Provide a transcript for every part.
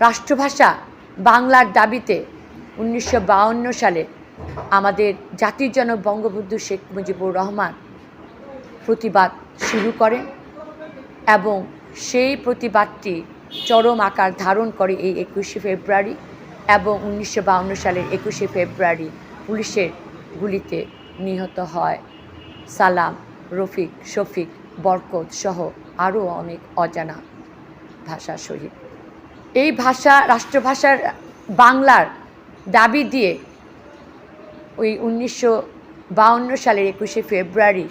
রাষ্ট্রভাষা বাংলার দাবিতে উনিশশো সালে আমাদের জাতির জনক বঙ্গবন্ধু শেখ মুজিবুর রহমান প্রতিবাদ শুরু করেন এবং সেই প্রতিবাদটি চরম আকার ধারণ করে এই একুশে ফেব্রুয়ারি এবং উনিশশো সালের একুশে ফেব্রুয়ারি পুলিশের গুলিতে নিহত হয়। সালাম, রফিক, শফিক, বরকত সহ আরও অনেক অজানা ভাষা শহীদ। এই ভাষা, রাষ্ট্রভাষার বাংলার দাবি দিয়ে ওই উনিশশো বাহান্ন সালের একুশে ফেব্রুয়ারি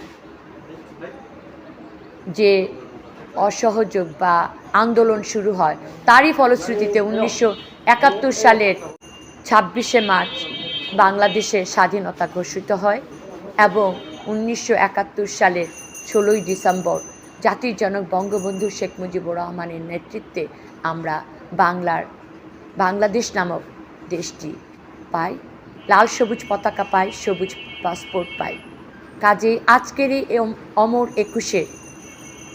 যে অসহযোগ বা আন্দোলন শুরু হয়, তারই ফলশ্রুতিতে উনিশশো একাত্তর সালের ছাব্বিশে মার্চ বাংলাদেশের স্বাধীনতা ঘোষিত হয় এবং উনিশশো একাত্তর সালের ষোলোই ডিসেম্বর জাতির জনক বঙ্গবন্ধু শেখ মুজিবুর রহমানের নেতৃত্বে আমরা বাংলার বাংলাদেশ নামক দেশটি পাই লাল সবুজ পতাকা পাই সবুজ পাসপোর্ট পাই কাজেই আজকের এই অমর একুশে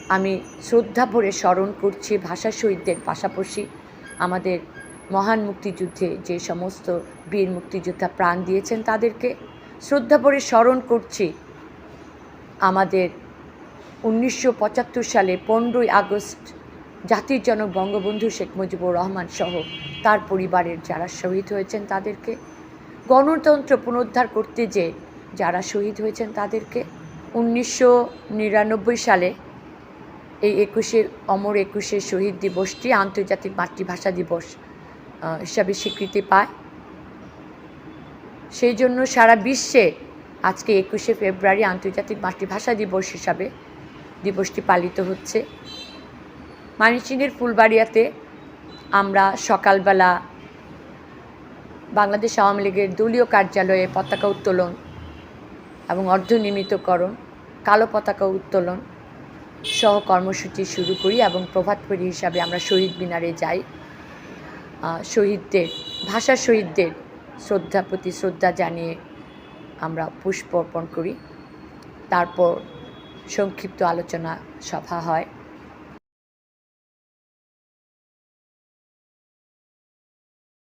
আমি শ্রদ্ধা ভরে স্মরণ করছি ভাষা শহীদদের পাশাপাশি আমাদের মহান মুক্তিযুদ্ধে যে সমস্ত বীর মুক্তিযোদ্ধা প্রাণ দিয়েছেন তাদেরকে। শ্রদ্ধা ভরে স্মরণ করছি আমাদের উনিশশো পঁচাত্তর সালে পনেরোই আগস্ট জাতির জনক বঙ্গবন্ধু শেখ মুজিবুর রহমান সহ তার পরিবারের যারা শহীদ হয়েছেন তাদেরকে, গণতন্ত্র পুনরুদ্ধার করতে যে যারা শহীদ হয়েছেন তাদেরকে, উনিশশো নিরানব্বই সালে এই একুশে, অমর একুশে শহীদ দিবসটি আন্তর্জাতিক মাতৃভাষা দিবস হিসাবে স্বীকৃতি পায়। সেই জন্য সারা বিশ্বে আজকে একুশে ফেব্রুয়ারি আন্তর্জাতিক মাতৃভাষা দিবস হিসাবে দিবসটি পালিত হচ্ছে। মানিচিনের ফুলবাড়িয়াতে আমরা সকালবেলা বাংলাদেশ আওয়ামী লীগের দলীয় কার্যালয়ে পতাকা উত্তোলন এবং অর্ধনিমিতকরণ কালো পতাকা উত্তোলন সহ কর্মসূচি শুরু করি এবং প্রভাতফেরি হিসাবে আমরা শহীদ মিনারে যাই। শহীদদের, ভাষা শহীদদের শ্রদ্ধা প্রতি শ্রদ্ধা জানিয়ে আমরা পুষ্প অর্পণ করি। তারপর সংক্ষিপ্ত আলোচনা সভা হয়।